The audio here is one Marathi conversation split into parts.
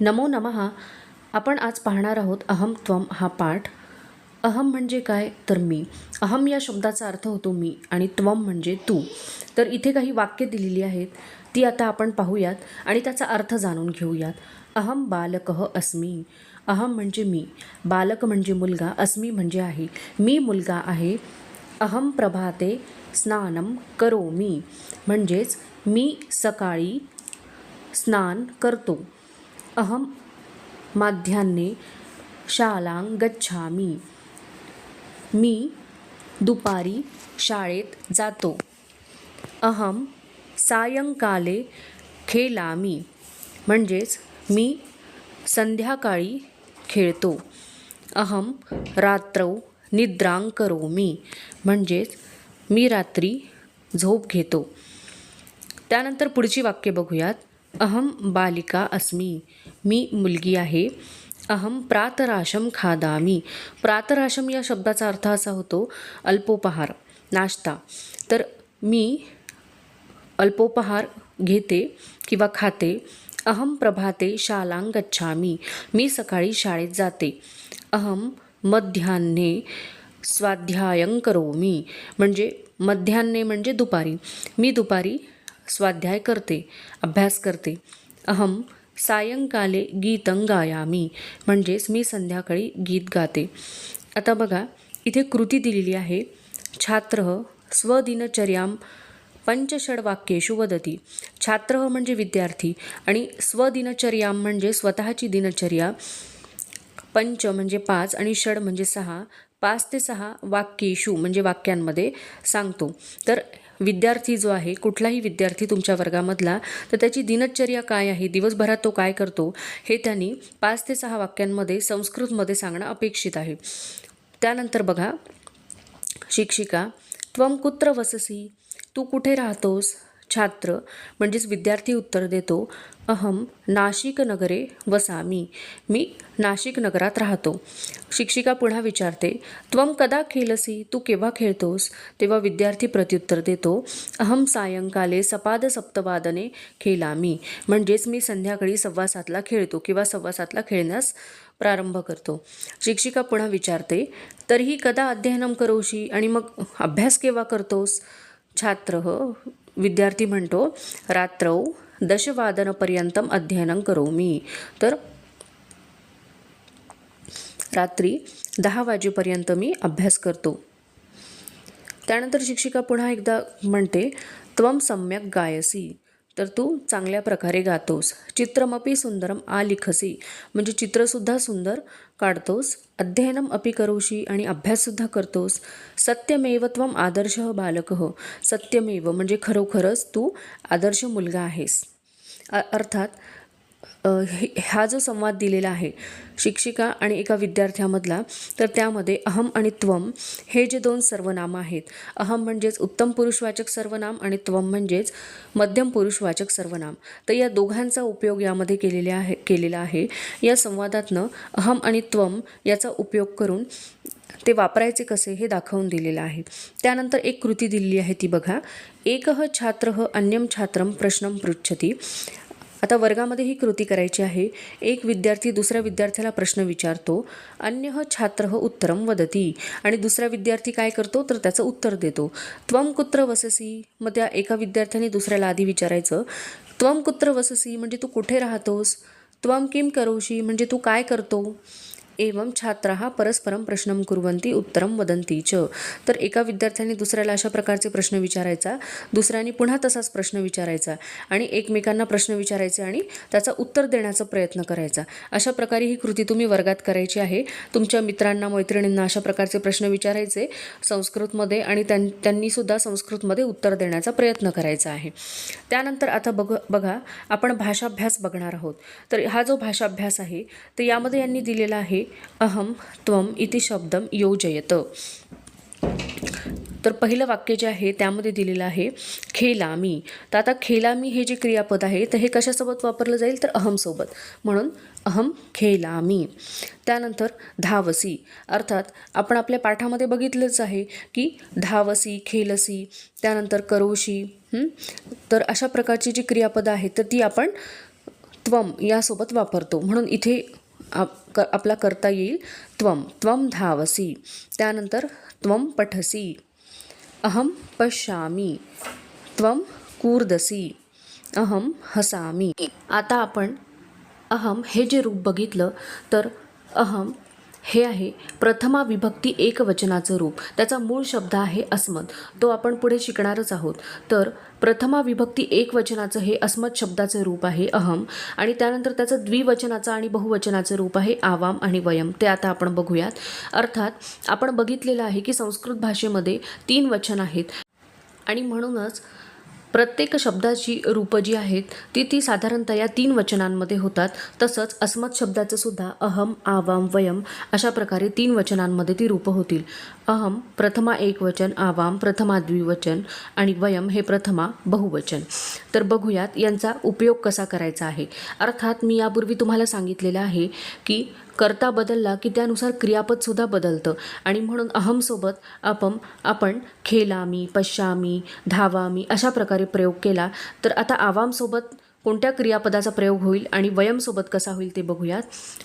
नमो नमः. आपण आज पाहणार आहोत अहम त्वम हा पाठ. अहम म्हणजे काय? तर मी. अहम या शब्दाचा अर्थ होतो मी आणि त्वम म्हणजे तू. तर इथे काही वाक्य दिलेली आहेत ती आता आपण पाहूयात आणि त्याचा अर्थ जाणून घेऊयात. अहम बालकः अस्मी. अहम म्हणजे मी. बालक म्हणजे मुलगा अस्मी म्हणजे आहे. मी मुलगा आहे. अहम प्रभाते स्नानम करोमी. म्हणजेच मी सकाळी स्नान करतो. अहं मध्याह्ने शालां गच्छामि. मी दुपारी शाळेत जातो. अहं सायंकाले खेळामी म्हणजेच मी संध्याकाळी खेळतो. अहं रात्रौ निद्रां करोमी. म्हणजेच मी रात्री झोप घेतो. त्यानंतर पुढची वाक्य बघूयात. अहम बालिका अस्मी। मी मुलगी आहे। अहम प्रातराशम खादामी। प्रातराशम या शब्दाचा अर्थ असा होतो अल्पोपहार नाश्ता। तर मी अल्पोपहार घेते किंवा खाते। अहम प्रभाते शालां गच्छामी। मी सकाळी शाळेत जाते। अहम मध्यान्हे स्वाध्यायं करोमी। म्हणजे मध्यान्हे म्हणजे दुपारी। मी दुपारी स्वाध्याय करते अभ्यास करते. अहम सायंकाले गीतं गायामी म्हणजेच मी संध्याकाळी गीत गाते. आता बघा इथे कृती दिलेली आहे. छात्र स्वदिनचर्यां पंचषड वाक्येषु वदती. छात्र म्हणजे विद्यार्थी आणि स्वदिनचर्याम म्हणजे स्वतःची दिनचर्या. पंच म्हणजे पाच आणि षड म्हणजे सहा. पाच ते सहा वाक्येषु म्हणजे वाक्यांमध्ये सांगतो. तर विद्यार्थी जो आहे कुठलाही विद्यार्थी तुमच्या वर्गामधला तर त्याची दिनचर्या काय आहे दिवसभरात तो काय करतो हे त्यांनी पाच ते सहा वाक्यांमध्ये संस्कृतमध्ये सांगणं अपेक्षित आहे. त्यानंतर बघा शिक्षिका त्वम कुत्र वससी तू कुठे राहतोस? छात्र म्हणजेच विद्यार्थी उत्तर देतो अहम नाशिक नगरे वसामी. मी नाशिक नगरात राहतो. शिक्षिका पुन्हा विचारते त्वम कदा खेलसी? तू केव्हा खेळतोस? तेव्हा विद्यार्थी प्रत्युत्तर देतो अहम सायंकाले सपाद सप्तवादने खेलामी. म्हणजेच मी संध्याकाळी सव्वा सातला खेळतो किंवा सव्वा सातला खेळण्यास प्रारंभ करतो. शिक्षिका पुन्हा विचारते तरीही कदा अध्ययनं करोशी आणि मग अभ्यास केव्हा करतोस? छात्र हो. विद्यार्थी म्हणतो रात्रौ दशवादनपर्यंतम अध्ययनं करोमी तर रात्री दहा वाजेपर्यंत मी अभ्यास करतो. त्यानंतर शिक्षिका पुन्हा एकदा म्हणते त्वम सम्यक गायसी. तर तू चांगल्या प्रकारे गातोस. चित्रमपी सुंदरम आलिखसी म्हणजे चित्रसुद्धा सुंदर काढतोस. अध्ययनम अपि करोशी आणि अभ्याससुद्धा करतोस. सत्यमेवत्वम आदर्श बालक. सत्यमेव म्हणजे खरोखरच तू आदर्श मुलगा आहेस. अर्थात हा जो संवाद दिलेला आहे शिक्षिका आणि एका विद्यार्थ्यामधला तर त्यामध्ये अहम आणि त्वम हे जे दोन सर्वनाम आहेत अहम म्हणजेच उत्तम पुरुषवाचक सर्वनाम आणि त्वम म्हणजेच मध्यम पुरुषवाचक सर्वनाम. तर या दोघांचा उपयोग यामध्ये केलेला आहे केलेला आहे. या संवादातनं अहम आणि त्वम याचा उपयोग करून ते वापरायचे कसे हे दाखवून दिलेलं आहे. त्यानंतर एक कृती दिलेली आहे ती बघा. एकः छात्र अन्यम छात्रम प्रश्नम पृच्छती. आता वर्गामध्ये ही कृती करायची आहे. एक विद्यार्थी दुसऱ्या विद्यार्थ्याला प्रश्न विचारतो. अन्य छात्र उत्तरम वदती. आणि दुसरा विद्यार्थी काय करतो? तर त्याचं उत्तर देतो. त्वम कुत्र वससी? मग त्या एका विद्यार्थ्याने दुसऱ्याला आधी विचारायचं. त्वम कुत्र वससी? म्हणजे तू कुठे राहतोस? त्वम किम करोशी म्हणजे तू काय करतो? एवं छात्राः परस्परं प्रश्नं कुर्वन्ति उत्तरं वदन्ति च. तर एका विद्यार्थ्याने दुसऱ्याला अशा प्रकारचे प्रश्न विचारायचा दुसऱ्याने पुन्हा तसाच प्रश्न विचारायचा आणि एकमेकांना प्रश्न विचारायचे आणि त्याचा उत्तर देण्याचा प्रयत्न करायचा. अशा प्रकारे ही कृती तुम्ही वर्गात करायची आहे. तुमच्या मित्रांना मैत्रिणींना अशा प्रकारचे प्रश्न विचारायचे संस्कृतमध्ये आणि त्यां त्यांनीसुद्धा संस्कृतमध्ये उत्तर देण्याचा प्रयत्न करायचा आहे. त्यानंतर आता बघ बघा आपण भाषाभ्यास बघणार आहोत. तर हा जो भाषाभ्यास आहे तर यामध्ये यांनी दिलेला आहे अहम त्वम इति शब्दम योजयत. तर पहिलं वाक्य जे आहे त्यामध्ये दिलेलं आहे खेलामी. तर आता खेलामी हे जे क्रियापद आहे तर हे कशासोबत वापरलं जाईल? तर अहमसोबत म्हणून अहम खेलामी. त्यानंतर धावसी. अर्थात आपण आपल्या पाठामध्ये बघितलंच आहे की धावसी खेलसी त्यानंतर करोशी तर अशा प्रकारची जी क्रियापदं आहेत तर ती आपण त्वम यासोबत वापरतो. म्हणून इथे आप क आपला करता येईल. त्वम त्वम धावसी. त्यानंतर त्वम पठसी. अहम पश्यामी. त्वम कूर्दसी. अहम हसामी. आता आपण अहम हे जे रूप बघितलं तर अहम हे आहे प्रथमा विभक्ती एकवचनाचं रूप. त्याचा मूळ शब्द आहे अस्मद. तो आपण पुढे शिकणारच आहोत. तर प्रथमा विभक्ती एकवचनाचं हे अस्मद शब्दाचं रूप आहे अहम आणि त्यानंतर त्याचं द्विवचनाचं आणि बहुवचनाचं रूप आहे आवाम आणि वयम. ते आता आपण बघूयात. अर्थात आपण बघितलेलं आहे की संस्कृत भाषेमध्ये तीन वचन आहेत. आणि म्हणूनच प्रत्येक शब्दाची रूपं जी आहेत ती ती साधारणतः या तीन वचनांमध्ये होतात. तसंच अस्मत शब्दाचं सुद्धा अहम आवाम वयम अशा प्रकारे तीन वचनांमध्ये ती रूपं होतील. अहम प्रथमा एक वचन आवाम प्रथमा द्विवचन आणि वयम हे प्रथमा बहुवचन. तर बघूयात यांचा उपयोग कसा करायचा आहे. अर्थात मी यापूर्वी तुम्हाला सांगितलेलं आहे की कर्ता बदलला की त्यानुसार क्रियापदसुद्धा बदलतं. आणि म्हणून अहमसोबत आपण आपण खेलामी पश्यामी धावामी अशा प्रकारे प्रयोग केला. तर आता आवामसोबत कोणत्या क्रियापदाचा प्रयोग होईल आणि वयमसोबत कसा होईल ते बघूयात.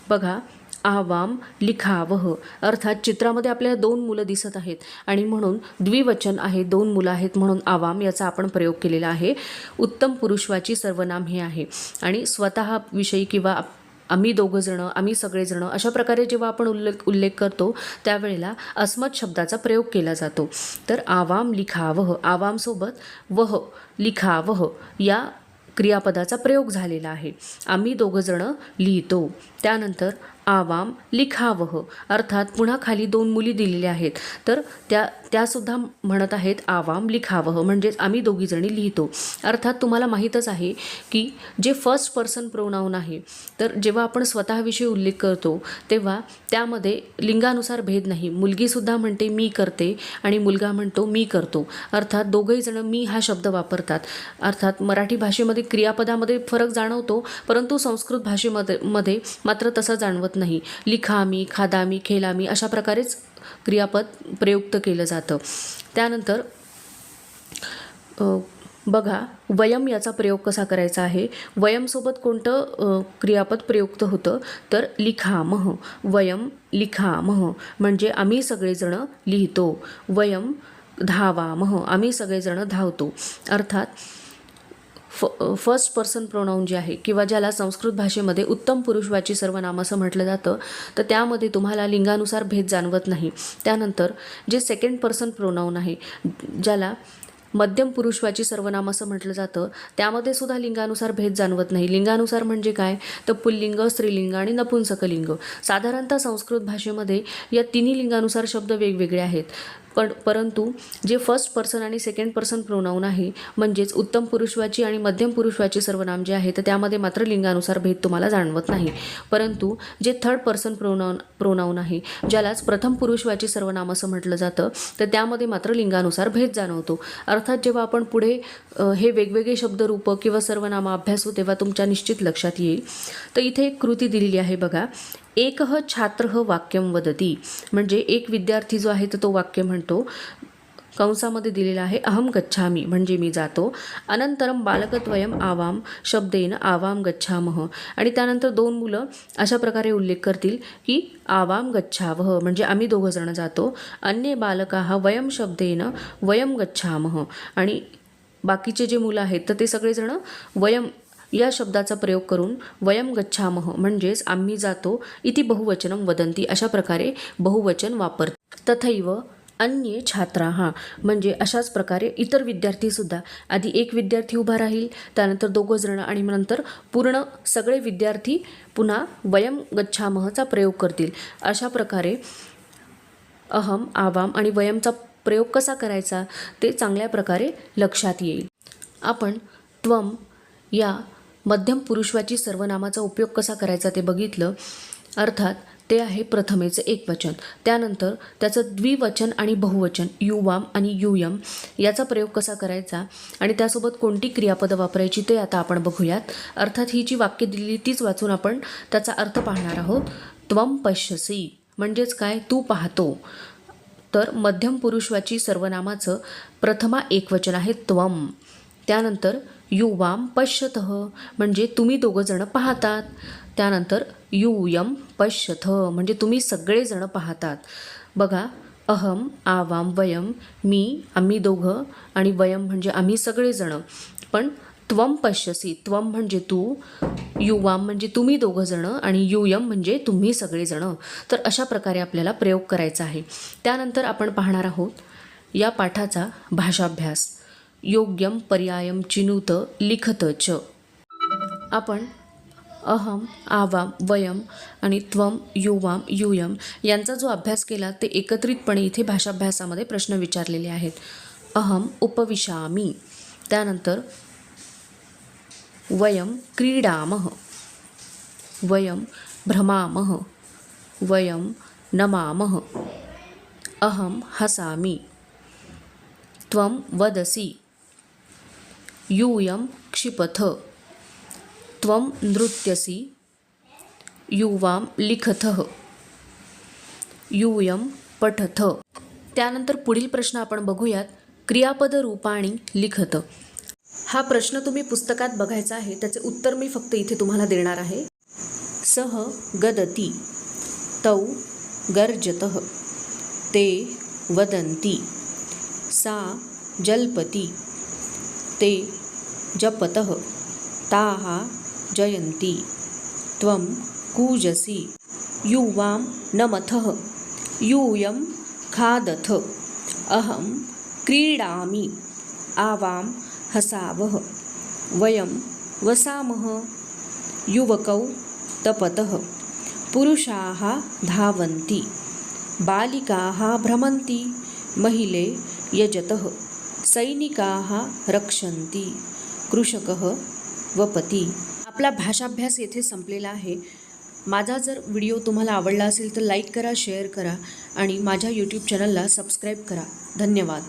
बघा आवाम लिखावह अर्थात चित्रामध्ये आपल्याला दोन मुलं दिसत आहेत आणि म्हणून द्विवचन आहे दोन मुलं आहेत म्हणून आवाम याचा आपण प्रयोग केलेला आहे. उत्तम पुरुषवाची सर्वनाम हे आहे. आणि स्वतः विषयी किंवा आप- आम्ही दोघंजणं आम्ही सगळेजणं अशा प्रकारे जेव्हा आपण उल्लेख उल्लेख करतो त्यावेळेला अस्मत शब्दाचा प्रयोग केला जातो. तर आवाम लिखावह आवामसोबत वह लिखावह या क्रियापदाचा प्रयोग झालेला आहे. आम्ही दोघंजणं लिहितो. त्यानंतर आवाम लिखावह. अर्थात पुन्हा खाली दोन मुली दिलेल्या आहेत. तर त्या त्यासुद्धा म्हणत आहेत आवाम लिखावह. म्हणजेच आम्ही दोघीजणी लिहितो. अर्थात तुम्हाला माहीतच आहे की जे फर्स्ट पर्सन प्रोनाऊन आहे तर जेव्हा आपण स्वतःविषयी उल्लेख करतो तेव्हा त्यामध्ये लिंगानुसार भेद नाही. मुलगीसुद्धा म्हणते मी करते आणि मुलगा म्हणतो मी करतो अर्थात दोघंहीजणं मी हा शब्द वापरतात. अर्थात मराठी भाषेमध्ये क्रियापदामध्ये फरक जाणवतो परंतु संस्कृत भाषेमध्ये मध्ये मात्र तसं जाणवत नाही. लिखामी खादामी खेलामी अशा प्रकारेच क्रियापद प्रयुक्त केलं जातं. त्यानंतर बघा वयम याचा प्रयोग कसा करायचा आहे? वयमसोबत कोणतं क्रियापद प्रयुक्त होतं? तर लिखामह. वयम लिखामह. म्हणजे आम्ही सगळेजणं लिहितो. वयम धावामह. आम्ही सगळेजणं धावतो. अर्थात फ फर्स्ट पर्सन प्रोनाऊन जे आहे किंवा ज्याला संस्कृत भाषेमध्ये उत्तम पुरुषवाची सर्वनाम असं म्हटलं जातं तर त्यामध्ये तुम्हाला लिंगानुसार भेद जाणवत नाही. त्यानंतर जे सेकंड पर्सन प्रोनाऊन आहे ज्याला मध्यम पुरुषवाची सर्वनाम असं म्हटलं जातं त्यामध्ये सुद्धा लिंगानुसार भेद जाणवत नाही. लिंगानुसार म्हणजे काय? तर पुल्लिंग स्त्रीलिंग आणि नपुंसकलिंग. साधारणतः संस्कृत भाषेमध्ये या तिन्ही लिंगानुसार शब्द वेगवेगळे आहेत. पण परंतु जे फर्स्ट पर्सन आणि सेकंड पर्सन प्रोनाऊन आहे म्हणजेच उत्तम पुरुषवाची आणि मध्यम पुरुषवाची सर्वनाम जे आहे तर त्यामध्ये मात्र लिंगानुसार भेद तुम्हाला जाणवत नाही. परंतु जे थर्ड पर्सन प्रोनाऊन प्रोनाऊन आहे ज्यालाच प्रथम पुरुषवाची सर्वनाम असं म्हटलं जातं तर त्यामध्ये मात्र लिंगानुसार भेद जाणवतो. अर्थात जेव्हा आपण पुढे हे वेगवेगळे शब्दरूप किंवा सर्वनामा अभ्यासू तेव्हा तुमच्या निश्चित लक्षात येईल. तर इथे एक कृती दिलेली आहे बघा. एकः छात्र वाक्यम वदती. म्हणजे एक विद्यार्थी जो आहे तर तो वाक्य म्हणतो कंसामध्ये दिलेला आहे अहम गच्छामी म्हणजे मी जातो. अनंतरम बालकद्वयम आवाम शब्देन आवाम गच्छामह आणि त्यानंतर दोन मुलं अशा प्रकारे उल्लेख करतील की आवाम गच्छावह म्हणजे आम्ही दोघंजणं जातो. अन्य बालका हा वयम शब्देन वयम गच्छामह आणि बाकीचे जे मुलं आहेत तर ते सगळेजण वयम या शब्दाचा प्रयोग करून वयम गच्छामह म्हणजेच आम्ही जातो इति बहुवचनम वदंती अशा प्रकारे बहुवचन वापर तथैव अन्ये हा म्हणजे अशाच प्रकारे इतर विद्यार्थीसुद्धा आधी एक विद्यार्थी उभा राहील त्यानंतर दोघं जण आणि नंतर पूर्ण सगळे विद्यार्थी पुन्हा वयम गच्छामहचा प्रयोग करतील. अशा प्रकारे अहम आवाम आणि वयमचा प्रयोग कसा करायचा ते चांगल्या प्रकारे लक्षात येईल. आपण त्वम या मध्यम पुरुषवाची सर्वनामाचा उपयोग कसा करायचा ते बघितलं. अर्थात ते आहे प्रथमेचं एक वचन. त्यानंतर त्याचं द्विवचन आणि बहुवचन युवाम आणि युयम याचा प्रयोग कसा करायचा आणि त्यासोबत कोणती क्रियापदं वापरायची ते आता आपण बघूयात. अर्थात ही जी वाक्य दिलेली तीच वाचून आपण त्याचा अर्थ पाहणार आहोत. त्वम पश्यसी. म्हणजेच काय? तू पाहतो. तर मध्यम पुरुषवाची सर्वनामाचं प्रथमा एकवचन आहे त्वम त्यानंतर युवाम पश्यत. म्हणजे तुम्ही दोघंजणं पाहतात. त्यानंतर युयम पश्यथ म्हणजे तुम्ही सगळेजणं पाहतात. बघा अहम आवाम वयम मी आम्ही दोघं आणि वयम म्हणजे आम्ही सगळेजणं. पण त्वम पश्यसी त्वम म्हणजे तू युवाम म्हणजे तुम्ही दोघंजणं आणि युयम म्हणजे तुम्ही सगळेजणं. तर अशा प्रकारे आपल्याला प्रयोग करायचा आहे. त्यानंतर आपण पाहणार आहोत या पाठाचा भाषाभ्यास. योग्यम पर्यायम चिनुत लिखत च. आपण अहम आवाम वयम आणि त्वम युवाम युयम यांचा जो अभ्यास केला ते एकत्रितपणे इथे भाषाभ्यासामध्ये प्रश्न विचारलेले आहेत. अहम उपविशामी. त्यानंतर वयम क्रीडामः. वयम भ्रमामः. वयम नमामः. अहम हसामि. त्वं वदसि. यूयं क्षिपथ। त्वं नृत्यसि। युवां लिखथः यूयं पठथ। त्यानंतर पुढील प्रश्न आपण बघूयात क्रियापद रूपाणी लिखत। हा प्रश्न तुम्ही पुस्तकात बघायचा आहे त्याचे उत्तर मी फक्त इथे तुम्हाला देणार आहे. सह गदती। तौ गर्जतः। ते वदंती सा जल्पती। ते जपतः ताः जयन्ति। त्वं कूजसि। युवां नमथः। यूयं खादथ। अहं क्रीडामि। आवां हसावः। वयं वसामः। युवकौ तपतः। पुरुषाः धावन्ति। बालिकाः भ्रमन्ति। महिले यजतः। सैनिकाः रक्षन्ति। कृषकः वपति। आपला भाषाभ्यास येथे संपलेला आहे। माझा जर व्हिडिओ तुम्हाला आवडला असेल तर लाईक करा शेअर करा आणि माझ्या यूट्यूब चॅनलला सबस्क्राईब करा. धन्यवाद.